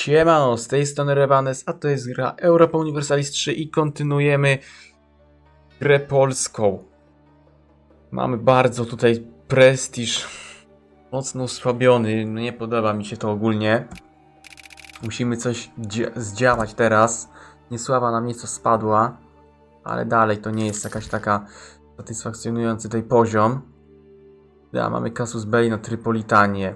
Siemano, z tej strony Revanes, a to jest gra Europa Universalis 3 i kontynuujemy grę polską. Mamy bardzo tutaj prestiż, mocno osłabiony, no nie podoba mi się to ogólnie. Musimy coś dzia- zdziałać teraz. Niesława nam nieco spadła, ale dalej to nie jest jakaś taka satysfakcjonujący tutaj poziom. Da, mamy Casus Belli na Trypolitanie.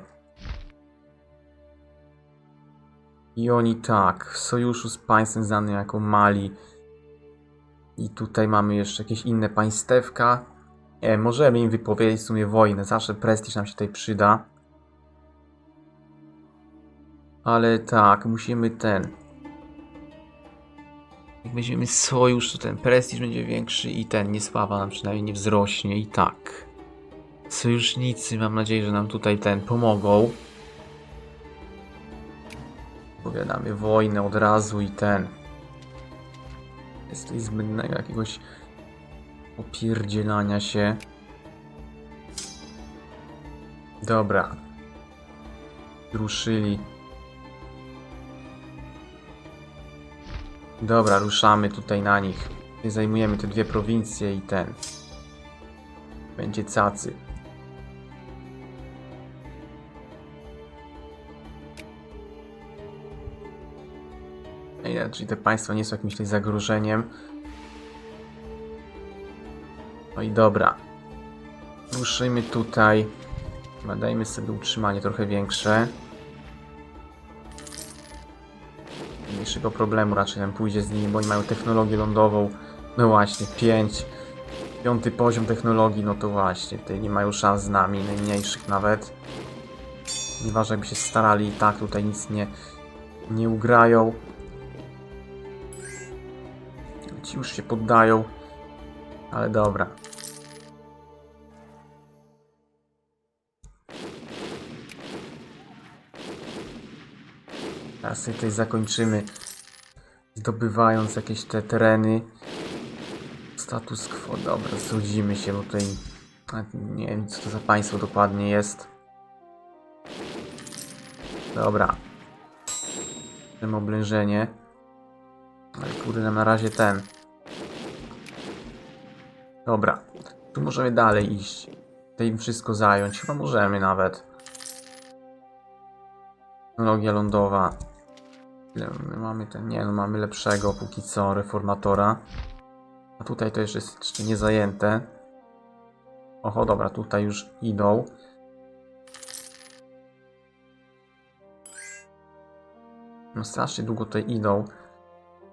I oni tak, w sojuszu z państwem znanym jako Mali. I tutaj mamy jeszcze jakieś inne państewka. Nie, możemy im wypowiedzieć w sumie wojnę, zawsze prestiż nam się tutaj przyda. Ale tak, musimy ten. Jak weźmiemy sojusz, to ten prestiż będzie większy i ten niesława nam przynajmniej nie wzrośnie i tak. Sojusznicy, mam nadzieję, że nam tutaj ten pomogą. Powiadamy wojnę od razu i ten. Jest tutaj zbędnego jakiegoś opierdzielania się. Dobra. Ruszyli. Dobra, ruszamy tutaj na nich. Zajmujemy te dwie prowincje i ten. Będzie cacy. Nie, Czyli te państwa nie są jakimś tutaj zagrożeniem. No i dobra. Ruszymy tutaj. Chyba Dajmy sobie utrzymanie trochę większe. Mniejszego problemu raczej nam pójdzie z nimi, bo oni mają technologię lądową. No właśnie, 5. Piąty poziom technologii, no to właśnie, tutaj nie mają szans z nami, najmniejszych nawet. Nieważne jakby się starali, i tak tutaj nic nie, nie ugrają. Już się poddają. Ale dobra. Teraz sobie tutaj zakończymy. Zdobywając jakieś te tereny. Status quo. Dobra, zgodzimy się, bo tutaj nie wiem co to za państwo dokładnie jest. Dobra. Mamy oblężenie. Ale kurde, nam na razie ten. Dobra. Tu możemy dalej iść. Tutaj im wszystko zająć. Chyba możemy nawet. Technologia lądowa. My mamy ten? Nie, no mamy lepszego póki co reformatora. A tutaj to jeszcze jest jeszcze nie zajęte. Oho, dobra, tutaj już idą. No strasznie długo tutaj idą.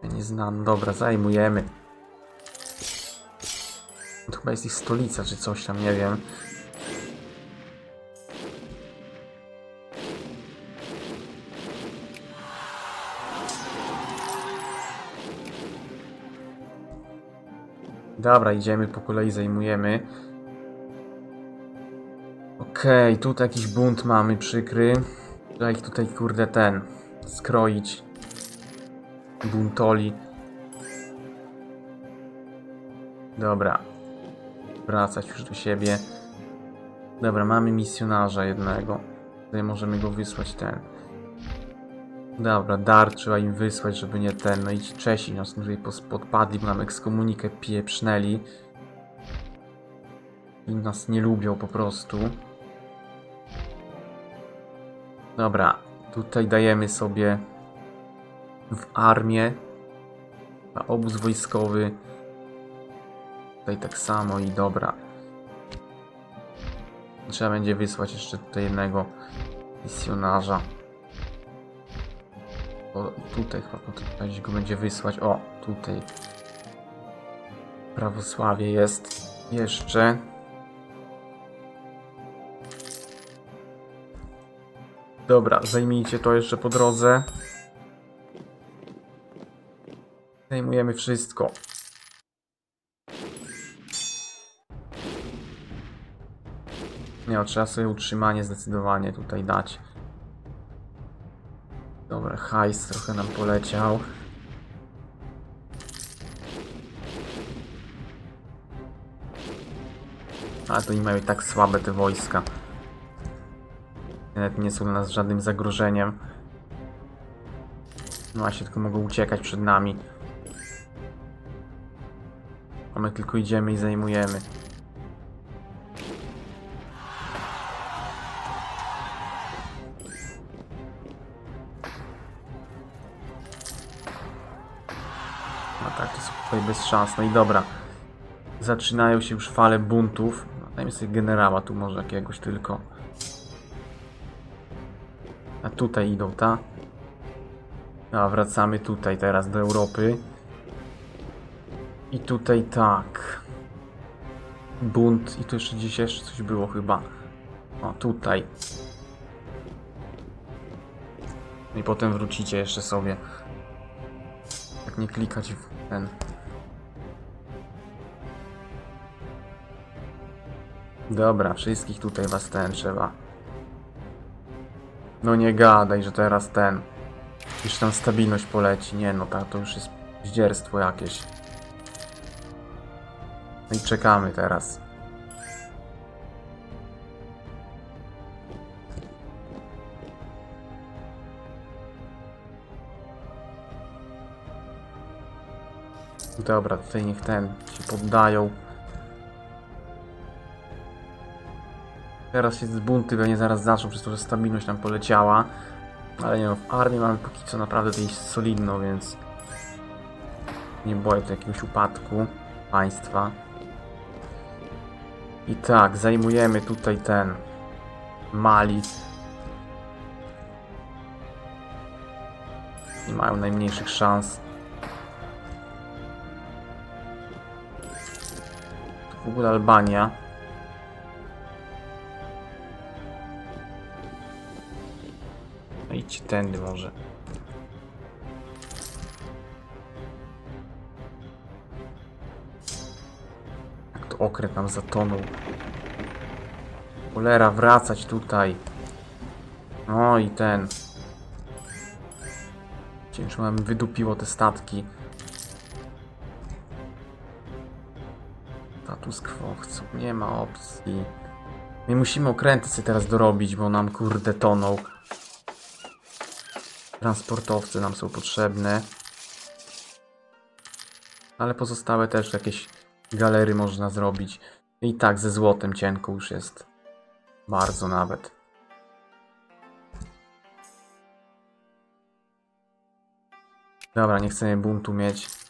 Ja nie znam. Dobra, zajmujemy. To chyba jest ich stolica, czy coś tam, nie wiem. Dobra, idziemy po kolei, zajmujemy. Okej, tutaj jakiś bunt mamy przykry. Trzeba ich tutaj, kurde, ten, skroić. Buntoli. Dobra. Wracać już do siebie. Dobra, mamy misjonarza jednego. Tutaj możemy go wysłać ten. Dobra, dar trzeba im wysłać, żeby nie ten. No i ci Czesi nas tutaj podpadli, bo nam ekskomunikę pieprznęli. I nas nie lubią po prostu. Dobra, tutaj dajemy sobie w armię. Obóz wojskowy. Tutaj tak samo i dobra. Trzeba będzie wysłać jeszcze tutaj jednego misjonarza. O, tutaj chyba go będzie wysłać. O, tutaj. Prawosławie jest jeszcze. Dobra, zajmijcie to jeszcze po drodze. Zajmujemy wszystko. Nie, trzeba sobie utrzymanie zdecydowanie tutaj dać. Dobra, hajs trochę nam poleciał. A to nie mają i tak słabe te wojska. Nawet nie są dla nas żadnym zagrożeniem. No właśnie, tylko mogą uciekać przed nami. A my tylko idziemy i zajmujemy. No tak, to są tutaj bez szans. No i dobra. Zaczynają się już fale buntów. No, dajmy sobie generała tu może jakiegoś tylko. A tutaj idą, ta? A wracamy tutaj teraz do Europy. I tutaj tak. Bunt. I tu jeszcze gdzieś jeszcze coś było chyba. O, tutaj. I potem wrócicie jeszcze sobie. Jak nie klikać w ten. Dobra, wszystkich tutaj was ten trzeba. No nie gadaj, że teraz ten. Już tam stabilność poleci. Nie no, ta, to już jest zdzierstwo jakieś. No i czekamy teraz. Dobra, tutaj niech ten się poddają. Teraz się bunty pewnie zaraz zaczną, przez to, że stabilność nam poleciała. Ale nie no, w armii mamy póki co naprawdę tej solidną, więc nie boję tu jakiegoś upadku państwa. I tak, zajmujemy tutaj ten Mali. Nie mają najmniejszych szans. W ogóle Albania. No idźcie tędy może. Jak to okręt nam zatonął. Cholera, wracać tutaj. No i ten. Ciężko nam wydupiło te statki. Status quo chcą, nie ma opcji. My musimy okręty sobie teraz dorobić, bo nam kurde toną. Transportowce nam są potrzebne. Ale pozostałe też jakieś galery można zrobić. I tak ze złotem cienko już jest. Bardzo nawet. Dobra, nie chcemy buntu mieć.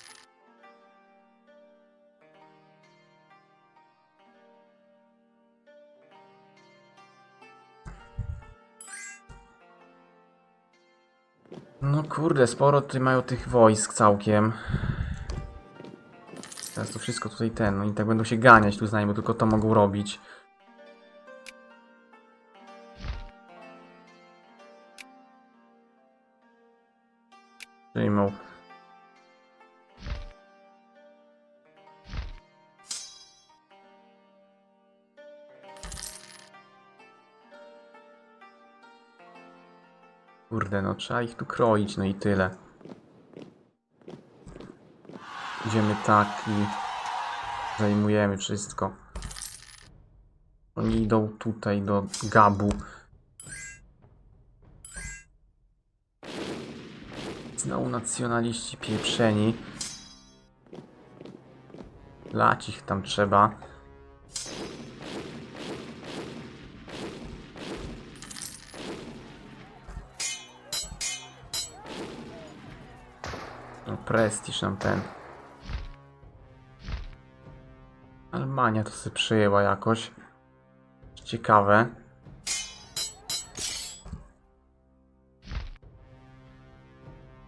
Kurde, sporo tutaj mają tych wojsk całkiem. Teraz to wszystko tutaj ten, no i tak będą się ganiać tu z nami, bo tylko to mogą robić. Kurde, no trzeba ich tu kroić, no i tyle. Idziemy tak i zajmujemy wszystko. Oni idą tutaj do Gabu. Znowu nacjonaliści pieprzeni. Lać ich tam trzeba. Prestiż nam ten. Almania to sobie przyjęła jakoś. Ciekawe.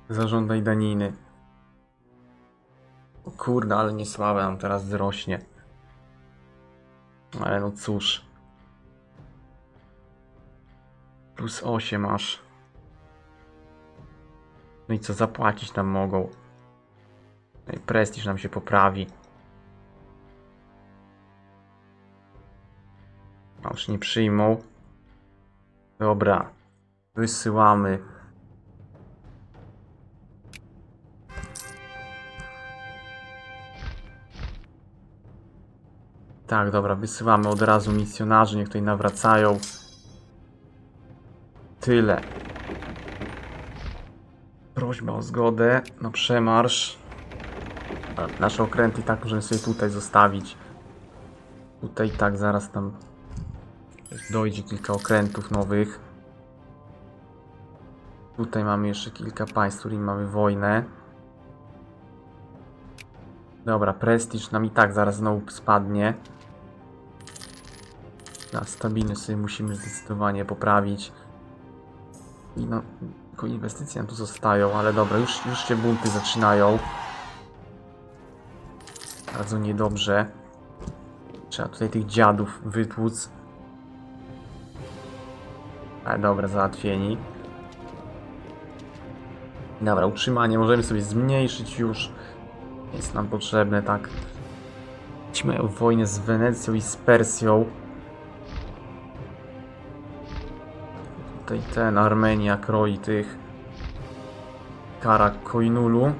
Zażądaj daniny. O kurde, ale niesławe nam teraz wzrośnie. Ale no cóż. Plus 8 aż. No i co zapłacić nam mogą? I prestiż nam się poprawi. A już nie przyjmą. Dobra. Wysyłamy. Tak, dobra, wysyłamy od razu misjonarzy, niech tutaj nawracają. Tyle. Prośba o zgodę na przemarsz. A Nasze okręty i tak możemy sobie tutaj zostawić. Tutaj tak zaraz tam dojdzie kilka okrętów nowych. Tutaj mamy jeszcze kilka państw, z którymi mamy wojnę. Dobra, prestiż nam i tak zaraz znowu spadnie. Na stabilność sobie musimy zdecydowanie poprawić. I no, tylko inwestycje nam tu zostają, ale dobra, już, już się bunty zaczynają. Bardzo niedobrze. Trzeba tutaj tych dziadów wytłuc. Ale dobra, załatwieni. Dobra, utrzymanie możemy sobie zmniejszyć już. Jest nam potrzebne, tak. Ci mają wojnę z Wenecją i z Persją. Tutaj ten Armenia kroi tych Kara Koinulu.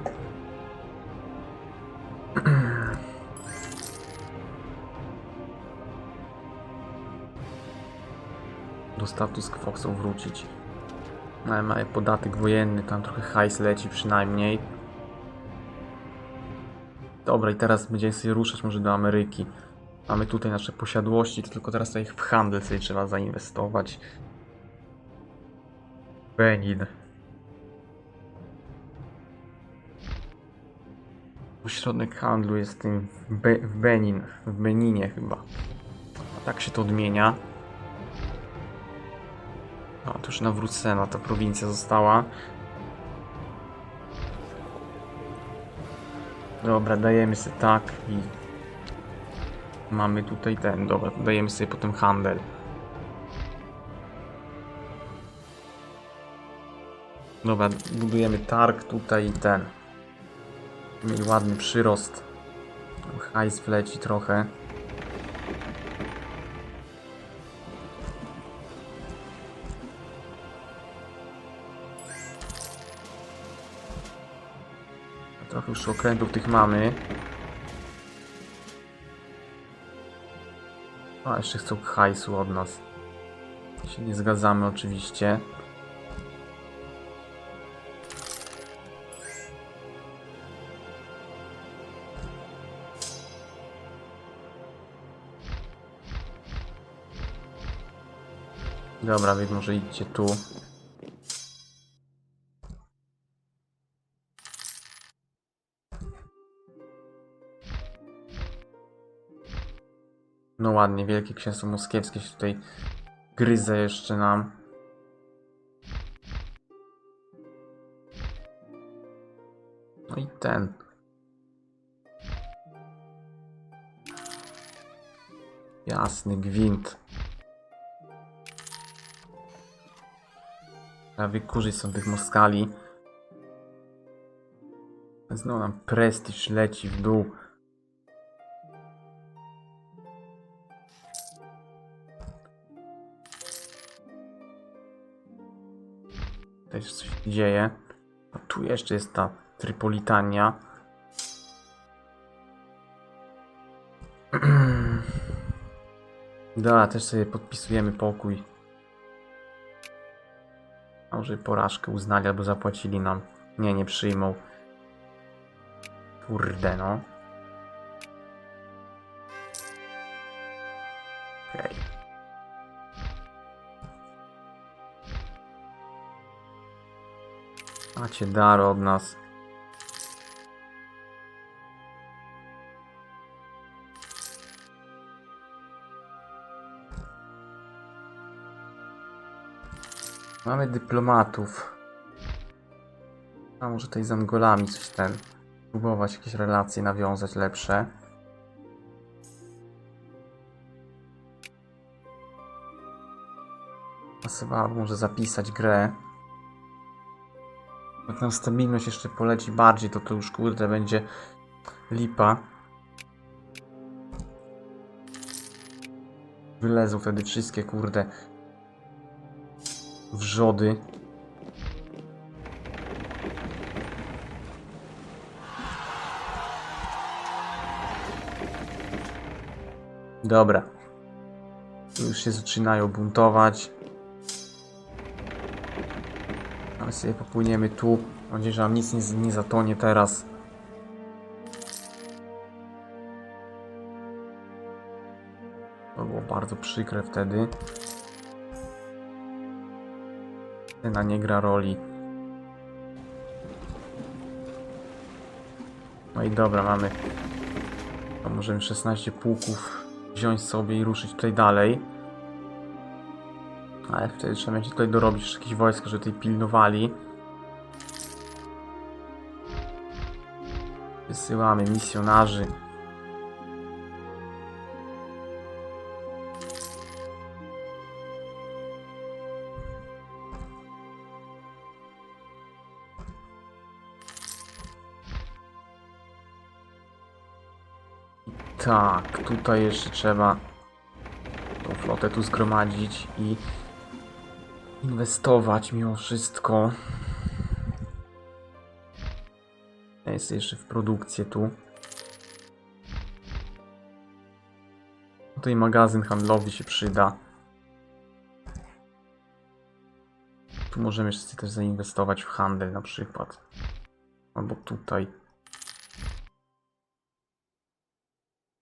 Do status quo chcą wrócić. Ale mamy podatek wojenny, tam trochę hajs leci przynajmniej. Dobra, i teraz będziemy sobie ruszać może do Ameryki. Mamy tutaj nasze posiadłości, to tylko teraz tutaj w handel sobie trzeba zainwestować. Benin. Ośrodek handlu jest Be w Benin, w Beninie chyba. A tak się to odmienia. A, to już nawrócena ta prowincja została. Dobra, dajemy sobie tak i mamy tutaj ten, dobra, dajemy sobie potem handel. Dobra, budujemy targ tutaj i ten. Mieli ładny przyrost. Hajs wleci trochę. Już okrętów tych mamy. A, jeszcze chcą hajsu od nas. Się nie zgadzamy oczywiście. Dobra, wy może idźcie tu. Ładnie, Wielkie Księstwo Moskiewskie się tutaj gryzę jeszcze nam. No i ten. Jasny gwint. Trzeba wykurzyć są tych Moskali. Znowu nam prestiż leci w dół. Tutaj się coś dzieje. A tu jeszcze jest ta Trypolitania. Dobra, też sobie podpisujemy pokój. Może porażkę uznali albo zapłacili nam. Nie, nie przyjmą. Kurde no. Macie dar od nas. Mamy dyplomatów. A może tutaj z Angolami coś ten. Próbować jakieś relacje nawiązać lepsze. Pasowało może zapisać grę. Jak nam stabilność jeszcze poleci bardziej, to to już kurde będzie lipa. Wylezą wtedy wszystkie kurde wrzody. Dobra. Już się zaczynają buntować. Ale sobie popłyniemy tu. Mam nadzieję, że nam nic nie, nie zatonie teraz. To było bardzo przykre wtedy. Cena nie gra roli. No i dobra, mamy. To możemy 16 pułków wziąć sobie i ruszyć tutaj dalej. Ale wtedy trzeba będzie tutaj dorobić jeszcze jakieś wojska, żeby tutaj pilnowali. Wysyłamy misjonarzy. Tak, tutaj jeszcze trzeba tą flotę tu zgromadzić i inwestować mimo wszystko. Jest jeszcze w produkcję tu. Tutaj magazyn handlowy się przyda. Tu możemy jeszcze też zainwestować w handel na przykład. Albo tutaj.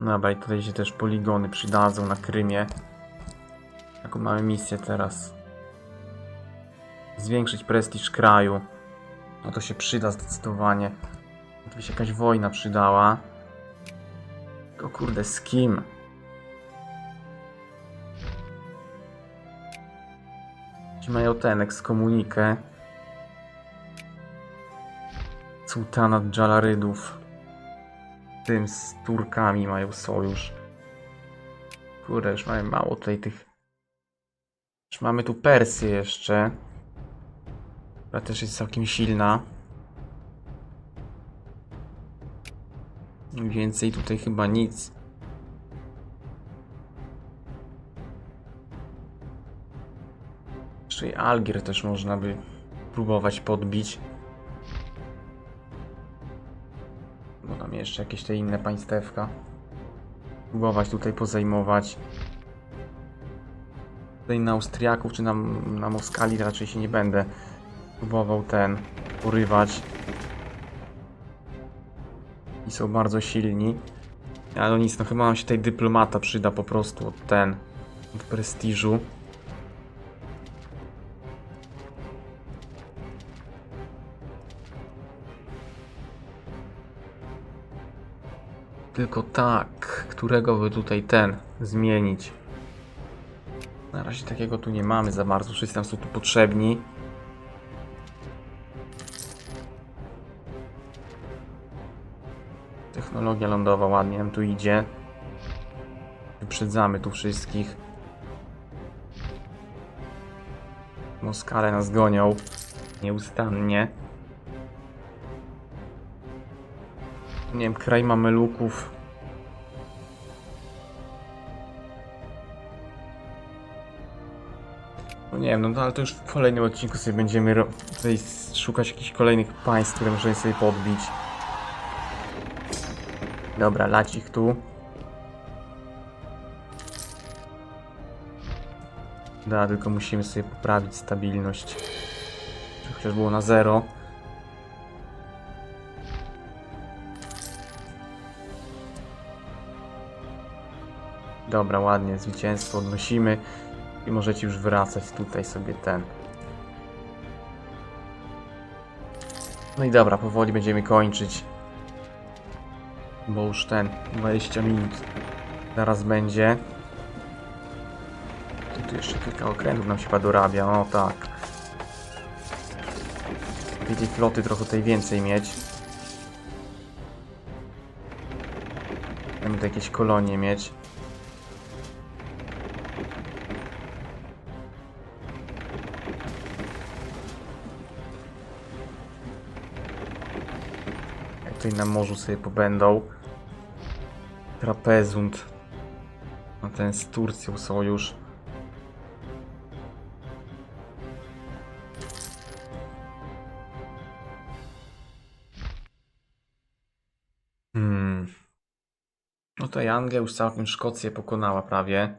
Dobra, i tutaj się też poligony przydadzą na Krymie. Jaką mamy misję teraz? Zwiększyć prestiż kraju. No to się przyda zdecydowanie. Gdyby się jakaś wojna przydała. O kurde, z kim? Ci mają ten ekskomunikę. Sultanat Dżalarydów. Tym z Turkami mają sojusz. Kurde, już mamy mało tutaj tych... Już mamy tu Persję jeszcze. Która też jest całkiem silna. Więcej tutaj chyba nic. Jeszcze i Algier też można by próbować podbić. Bo tam jeszcze jakieś te inne państewka. Próbować tutaj pozajmować. Tutaj na Austriaków czy na, na Moskali raczej się nie będę próbował ten porywać. I są bardzo silni. Ale no nic, no chyba nam się tej dyplomata przyda po prostu od ten. Od prestiżu. Tylko tak, którego by tutaj ten zmienić? Na razie takiego tu nie mamy za bardzo, wszyscy nam są tu potrzebni. Technologia lądowa ładnie tu idzie. Wyprzedzamy tu wszystkich. Moskale nas gonią. Nieustannie. Nie wiem, kraj mameluków. No nie wiem, no ale to już w kolejnym odcinku sobie będziemy szukać jakichś kolejnych państw, które możemy sobie podbić. Dobra, lać ich tu. Da, tylko musimy sobie poprawić stabilność. Chociaż było na zero. Dobra, ładnie, zwycięstwo odnosimy. I możecie już wracać tutaj sobie ten. No i dobra, powoli będziemy kończyć. Bo już ten 20 minut zaraz będzie. Tu, tu jeszcze kilka okrętów nam się chyba dorabia, o tak. Lepiej tej floty trochę tutaj więcej mieć. Tu jakieś kolonie mieć. Tutaj na morzu sobie pobędą. Trapezunt. A ten z Turcją sojusz. Hmm. No to Anglia już całkiem Szkocję pokonała prawie.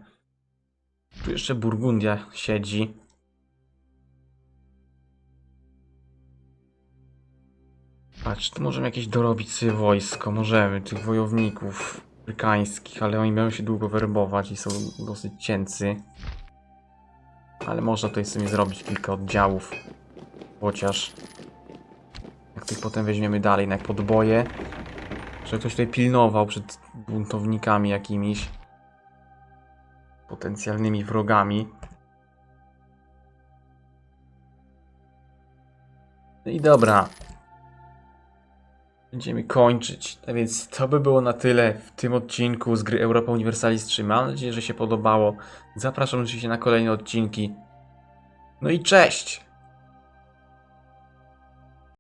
Tu jeszcze Burgundia siedzi. Patrz, tu możemy jakieś dorobić sobie wojsko, możemy, tych wojowników afrykańskich, ale oni będą się długo werbować i są dosyć cięcy. Ale można tutaj sobie zrobić kilka oddziałów, chociaż jak tych potem weźmiemy dalej na podboje, żeby ktoś tutaj pilnował przed buntownikami jakimiś, potencjalnymi wrogami. No i dobra. Będziemy kończyć. A więc to by było na tyle w tym odcinku z gry Europa Universalis 3. Mam nadzieję, że się podobało. Zapraszam oczywiście na kolejne odcinki. No i cześć!